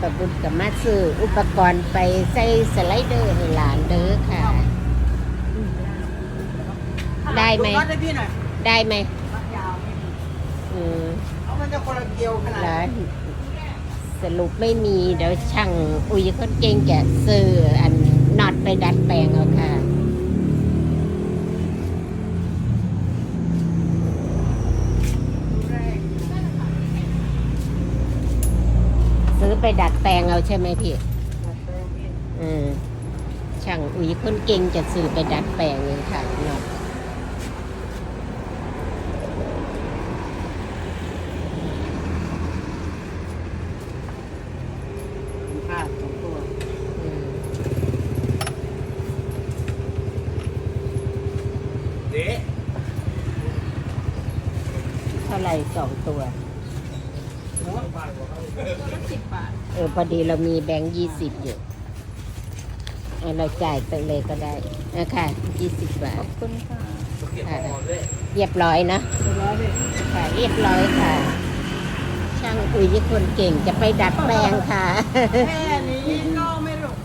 ประบุญกับมาซื้ออุปกรณ์ไปใส่สไลเดอร์ให้หลานเด้อค่ะ ได้ไหมดูน็อตให้พี่หน่อยได้ไหมน็อตยาวไม่มีอืมเอามันจะคนละเกลียวขนาดร้านสรุปไม่มีเดี๋ยวช่างอุยเขาเก่งแกะซื้ออันน็อตไปดัดแปลงเอาค่ะ ไปดัดแปลงเอาใช่ไหมพี่อืมช่างอุ๋ยคนเก่งจะซื้อไปดัดแปลงเลยค่ะเนาะผ้าสองตัวอืมเด็เท่าไหร่สองตัว ตัวละสิบบาทเออพอดีเรามีแบงค์ยี่สิบอยู่เอาเราจ่ายไปเลยก็ได้นะคะยี่สิบบาขทอบคุณค่ะเก็บของเลยเรียบร้อยนะเรียบร้อยเลยค่ะเรียบร้อยค่ะ ช่างอุ๋ยคนเก่งจะไปดัดแปลงค่ะ แค่นี้ก็